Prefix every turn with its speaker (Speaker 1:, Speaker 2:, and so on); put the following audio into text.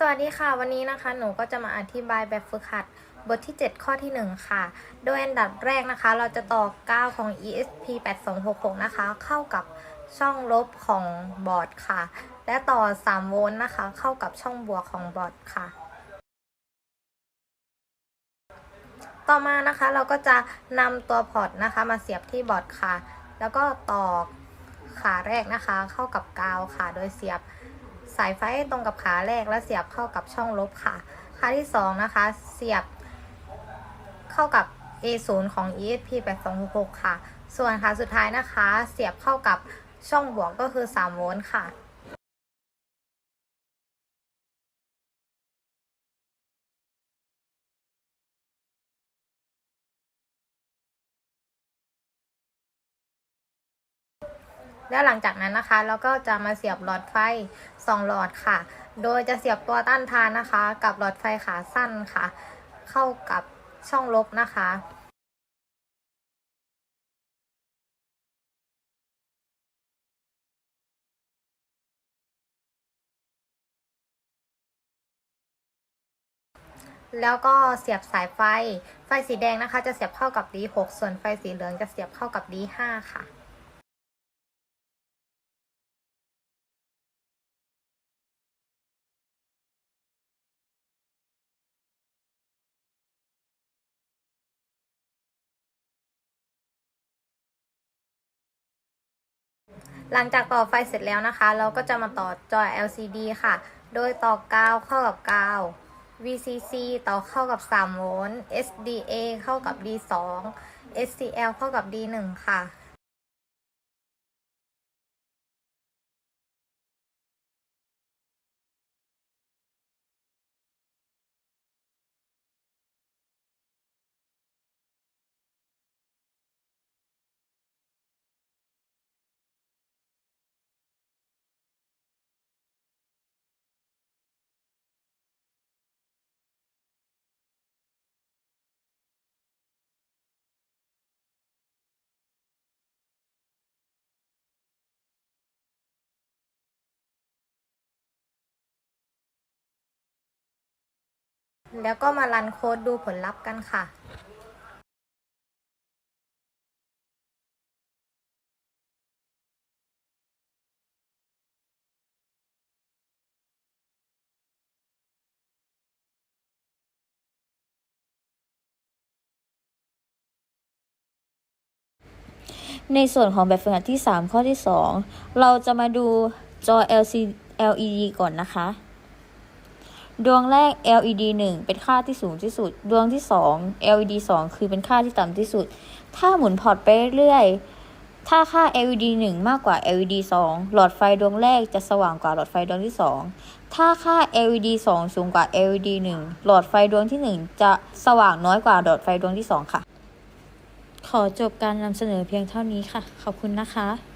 Speaker 1: สวัสดีค่ะ วันนี้นะคะหนูก็จะมาอธิบายแบบฝึกหัดบทที่ 7 ข้อที่ 1 ค่ะ โดยอันดับแรกนะคะ เราจะต่อ 9 ของ ESP 8266 นะคะ เข้ากับช่องลบของบอร์ดค่ะ และต่อ 3 โวลต์นะคะ เข้ากับช่องบวกของบอร์ดค่ะ ต่อมานะคะเราก็จะนำตัวพอร์ตนะคะ มาเสียบที่บอร์ดค่ะ แล้วก็ต่อขาแรกนะคะ เข้ากับกาวค่ะ โดยเสียบ สายไฟตรงกับขาแรกแล้วเสียบเข้ากับช่องลบค่ะ ขาที่2นะคะ เสียบเข้ากับ A0 ของ ESP 8266ค่ะ ส่วนขาสุดท้ายนะคะ เสียบเข้ากับช่องบวกก็คือ3โวลต์ค่ะ แล้วหลังจากนั้นนะคะเราก็จะมาเสียบหลอดไฟ 2 หลอดค่ะ โดยจะเสียบตัวต้านทานนะคะ กับหลอดไฟขาสั้นค่ะ เข้ากับช่องลบนะคะแล้วก็เสียบสายไฟ ไฟสีแดงนะคะ จะเสียบเข้ากับ D6 ส่วนไฟสีเหลืองจะเสียบเข้ากับ D5 ค่ะ หลังจากต่อไฟเสร็จแล้วนะคะ เราก็จะมาต่อจอ LCD ค่ะ โดยต่อกาวเข้ากับกาว VCC ต่อเข้ากับ 3 โวลต์ SDA เข้ากับ D2 SCL เข้ากับ D1 ค่ะ แล้วก็มารันโค้ดดูผลลัพธ์กันค่ะ
Speaker 2: ในส่วนของแบบฝึกหัดที่ 3 ข้อที่ 2 เราจะมาดูจอ LC LED ก่อนนะคะ ดวงแรก LED 1 เป็นค่าที่สูงที่สุด ดวงที่ 2 LED 2 คือเป็นค่าที่ต่ำที่สุด ถ้าหมุนพอร์ตไปเรื่อยๆ ถ้าค่า LED 1 มากกว่า LED 2 หลอดไฟดวงแรกจะสว่างกว่าหลอดไฟดวงที่ 2 ถ้าค่า LED 2 สูงกว่า LED 1 หลอดไฟดวงที่ 1 จะสว่างน้อยกว่าหลอดไฟดวงที่ 2 ค่ะ ขอจบการนำเสนอเพียงเท่านี้ค่ะ ขอบคุณนะคะ